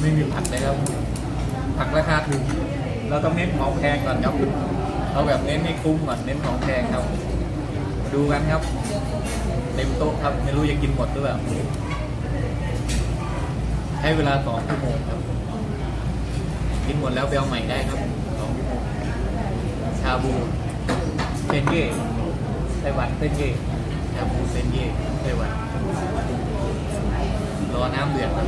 ไม่มีผักเลยครับ ผักราคาถูกเราต้องเน้นของแพงก่อนครับเราแบบเน้นให้คุ้มก่อนเน้นของแพงครับ ดูกันครับ เต็มโต๊ะครับ ไม่รู้จะกินหมดหรือเปล่าให้เวลาสองชั่วโมงครับ กินหมดแล้วไปเอาใหม่ได้ครับสองชั่วโมงชาบูเซนเย่ไต้หวันเซนเย่ชาบูเซนเย่ไต้หวันรอน้ำเดือดครับ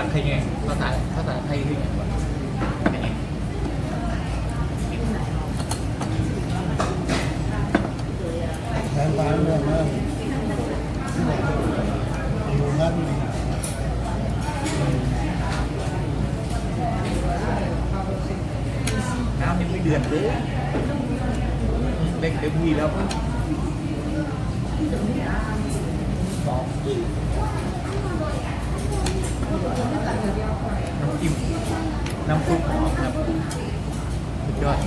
าไทยไงภาษาภาษาไทยคือไงแทนร้านเรื่องนั้นที่ไหนอยู่นั่นนี่ น้ำยังไม่เดือดเลยเล็กเต็มที่แล้วครับสอง น้ำจิ้มน้ำซุปหอมครับสุดยอด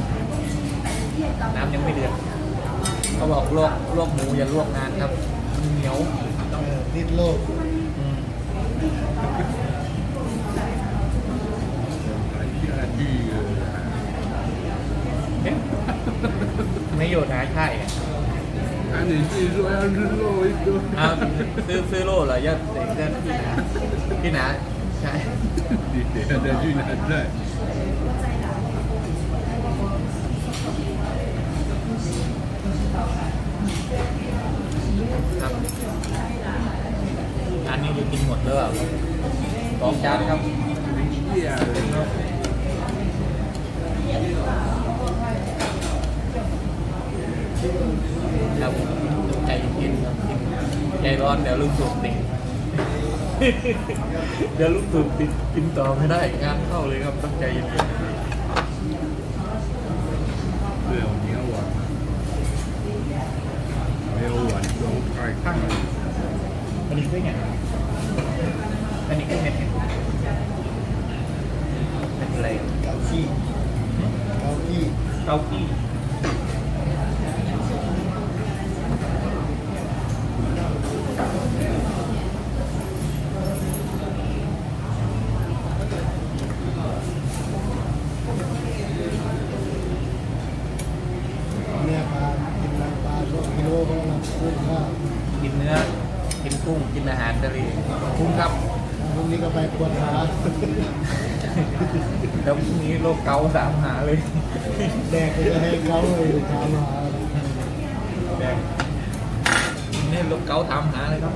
น้ำยังไม่เดือดเขาบอกลวกลวกหมูอย่าลวกนานครับมันเหนียวนิดโลกไม่โยนนะใช่อันนี้ซื้อโลซื้อโลซื้อโลเหรอยัดเด็กเด็กพี่นะพี่นะ trái để để để duy nhất rồi anh đi được kinh một nữa còn chán không yeah, không chạy kinh chạy con đều luôn thuộc เดี๋ยวลูกถูกติดกินต่อไม่ได้งานเข้าเลยครับตั้งใจเย็นเรื่องเนื้อหวานเนื้อหวานลงไก่ข้างอันนี้เป็นไงอันนี้เป็นเม็ดเป็นอะไรเกาขี้เกาขี้เกาขี้ โรคเกาต์สามหาเลย แดกจะให้เขาเลยถามหาแดกนี่โรคเกาต์ถามหาเลยครับ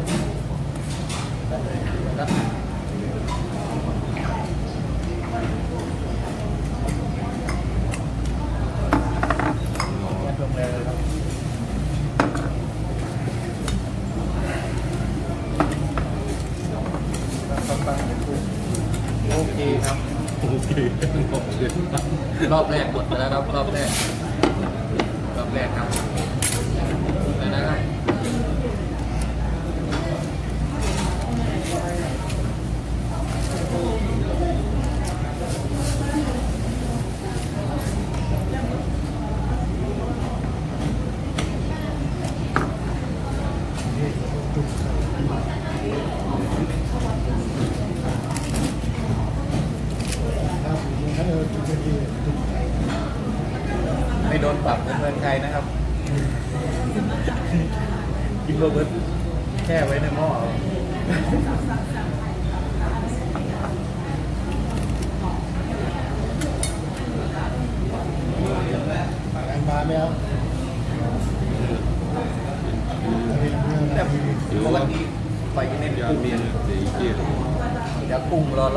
ครับ ยัดลงเลยครับปังๆโอเคครับ OK，好的。 รอบแรกหมดไปแล้วครับรอบแรก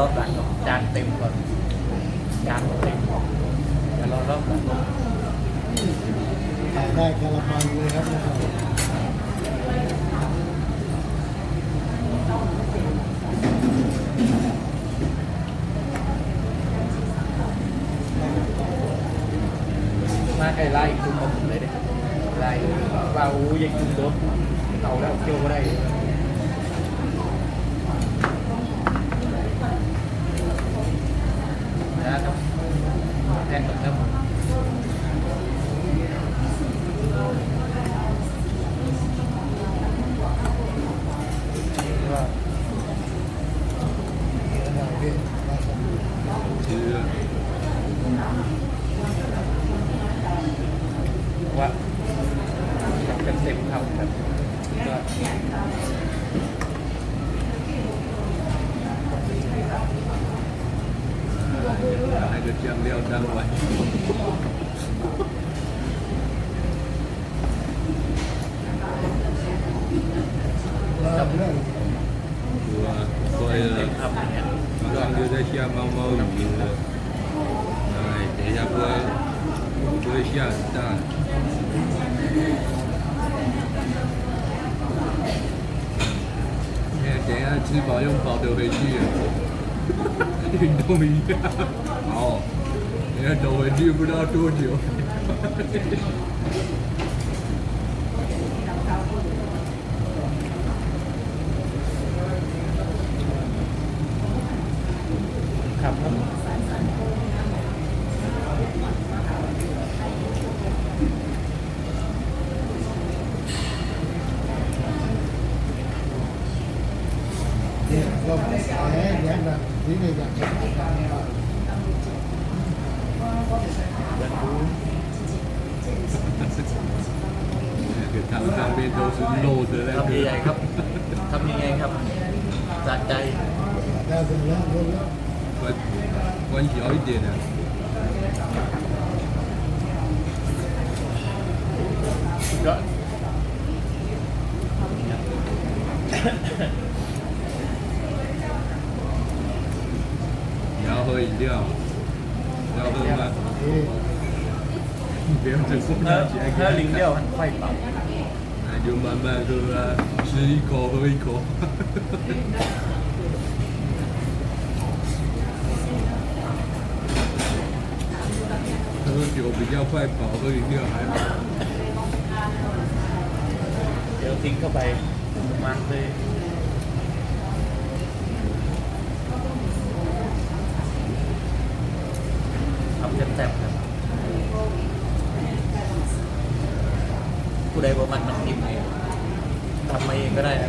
เดี๋ยวกุ้งรอรอบหลังจานเต็มก่อนจานเต็มรอรอบหลังขายได้กะละมังเลยครับนะครับมาไกลไล่คุ้มมาผมเลยเด้ไล่เบายังคุ้มโดนเอาแล้วเกี่ยวก็ได้นะครับแทนกับครับ ว่าเดี๋ยวเราเรียกว่าสมุนือ ว่าทำกันเต็มเท่าครับก็ให้เดือดเจียงเดียวดังไว 在下猫猫语音了。哎，等一下不会不会下很大。哎，等一下吃饱用跑得回去了，运动一下。好，等一下走回去不知道多久。 ครับครับเนี่ยก็แหมแย้มแบบนี้เนี่ยอยากจะ 关系好一点的。你要喝饮料？要喝吗？你不要再过量起来。喝饮料很快饱。那就慢慢喝啊，吃一口喝一口。酒比较快跑，喝饮料还好。 เดี๋ยวทิ้งเข้าไปมันเลยทำแซ่บๆครับผู้ใดบ่มักน้ำจิ้มเองทำมาเองก็ได้นะ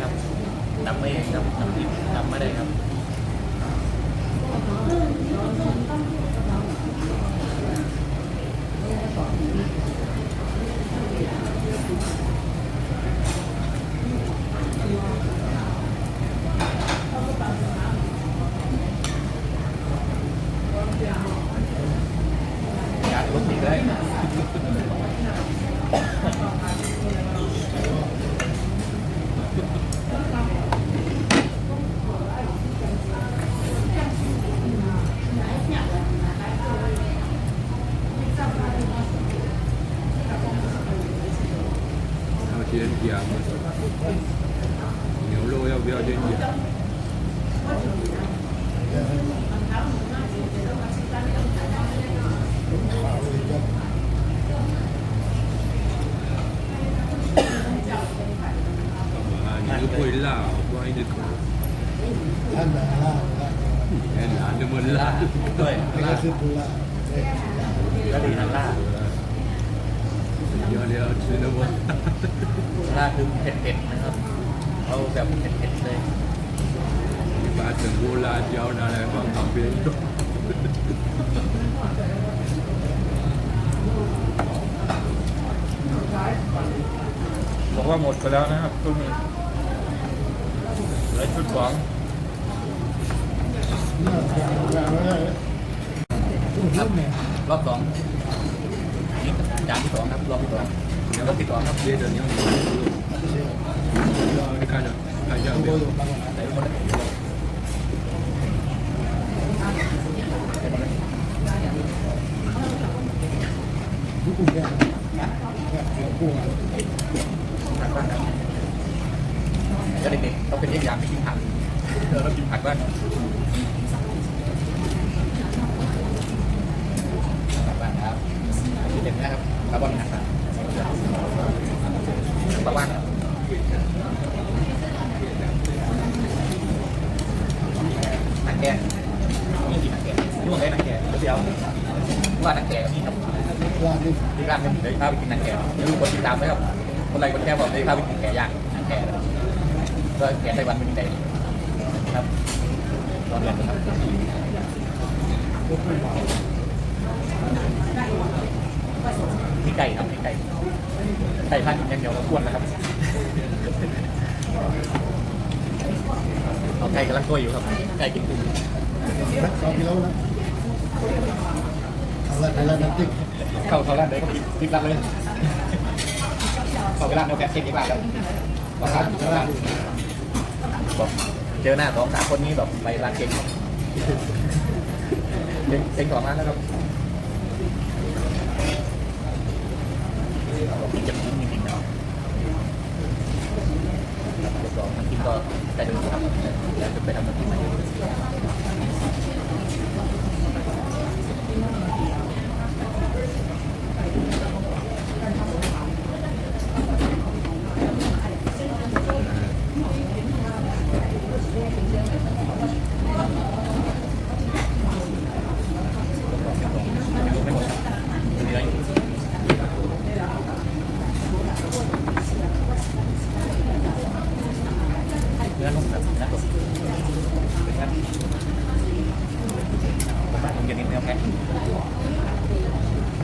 già nhiều lô yêu bây giờ đến già quỳ là quay được. Là là là là là là là là là là là là là เดี๋ยวเดี๋ยวชินะวัราดคือเผ็ดๆนะครับ เอาแบบเผ็ดๆเลยมาถึงโบราณยาวนานแล้วต้องทำเป็นบอกว่าหมดไปแล้วนะครับตุ้มเหลือชุดสองรอบสอง จานที่สองครับรอบที่สองแล้วรอบที่สองครับเดี๋ยวเดี๋ยวนี้ไม่ค่าจะค่าจะเดี๋ยวแต่คนญี่ปุ่นเนี่ยญี่ปุ่นจะเด็กๆต้องเป็นเรื่องอย่างไปกินผักเรากินผักบ้าง มีไก่ครับมีไก่ไก่พันธุ์อย่างเดียวก็ควรนะครับเอาไก่กำลังตัวอยู่ครับไก่กินกุ้งสองกิโลนะอะไรอะไรนั่นติ๊กเขาเขาร้านไหนก็ติดร้านเลยเขาไปร้านเดียวแกเช็คอีกร้านแล้วบอกร้านเจอร้านบอกเจอหน้าสองสามคนนี้แบบไปร้านเก่งครับ เป็นเก่งสองร้านแล้วครับจะกินจริงๆเนาะเดี๋ยวก็มันกินก็แต่ดูครับแล้วจะไปทำมันกินมใหม่ไม่หมดมีอะไรอยู่เนื้อนุ่มแบบนะเป็นครับผมจะเน้นเนื้อแพะเ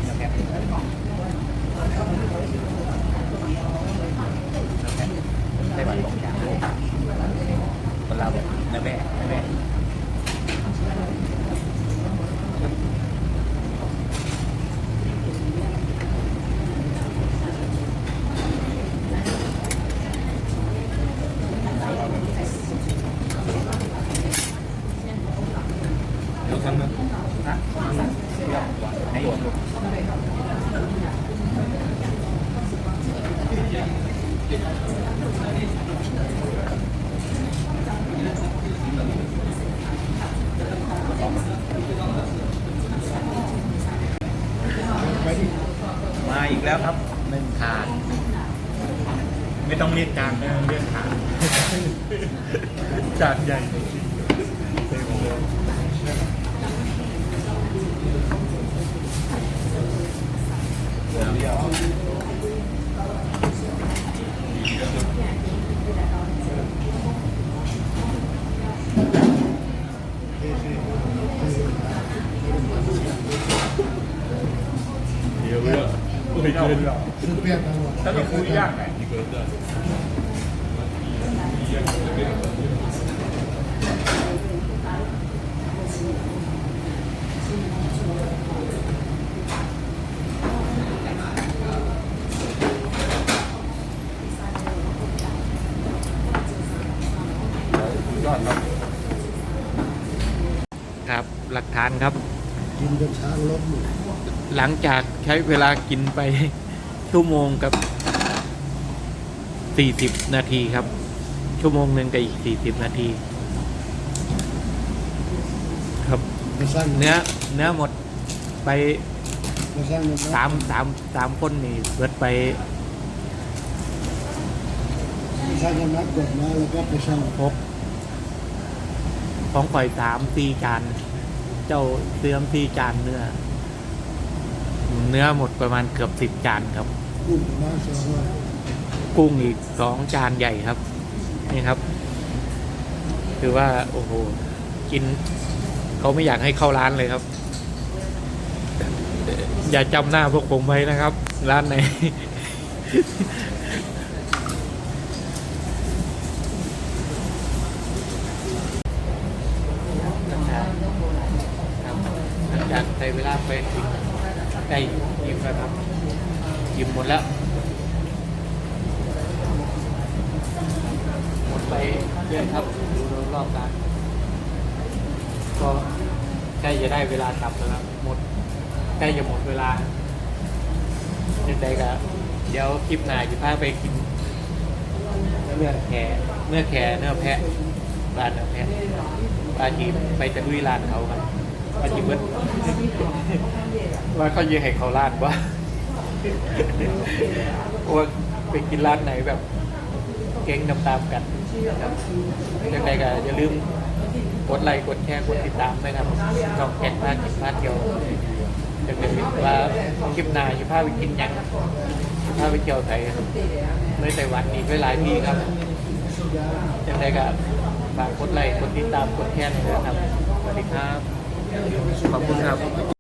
นื้อแพะเนื้อแพะไต้หวันบอกอย่างเลยคนเราแบบเนื้อแพะเนื้อแพะ เดี๋ยวทำนะ นะให้หยดมา อีกแล้วครับหนึ่งถาดไม่ต้องเรียกจานนะเรียกถาดจานใหญ่ ไม่เกินซื้อเปรี้ยวทั้งหมดถ้าเราคุยยากไหนครับครับ หลักฐานครับ กินจนช้างล้มอยู่ หลังจากใช้เวลากินไปชั่วโมงกับสี่สิบนาทีครับ ชั่วโมงหนึ่งกับอีกสี่สิบนาที ครับมาสร้างเนื้อเนื้อหมดไปมาสร้างเงินสามสามสามคนนี่เบิดไปมาสร้างเงินนักกดมาแล้วก็ไปสร้างหกของปล่อยสามสี่จาน เจ้าเสื่อมสี่จานเนื้อ เนื้อหมดประมาณเกือบสิบจานครับ กุ้งมาสองร้อยกุ้งอีกสองจานใหญ่ครับ นี่ครับ คือว่า โอ้โห กิน เขาไม่อยากให้เข้าร้านเลยครับ อย่าจำหน้าพวกผมไว้นะครับ ร้านไหน หลังจากใช้เวลาไป ถึงใกล้อิ่มแล้วครับอิ่มหมดแล้ว หมดไปเยอะครับดูรอบๆกันก็ใกล้จะได้เวลากลับแล้วครับหมดใกล้จะหมดเวลายังไงก็เดี๋ยวคลิปหน้าจะพาไปกินเนื้อแขเนื้อแขเนื้อแพะร้านเนื้อแพะอาชีไปจะดุยร้านเขาครับอาชีเบิด ว่าเขาเยอะให้เขาร้านว่าว่าไปกินร้านไหนแบบเก่งตามๆกันครับยังไงก็อย่าลืมกดไลค์กดแชร์กดติดตามด้วยครับช่องแข่งพากินพาเที่ยวจะเป็นว่าคลิปหน้าจะพาไปกินหยังจะพไปเที่ยวไทยครับเลยไต้หวันอีกหลายที่ครับยังไงก็ฝากกดไลค์กดติดตามกดแชร์ด้วยนะครับสวัสดีครับขอบคุณครับ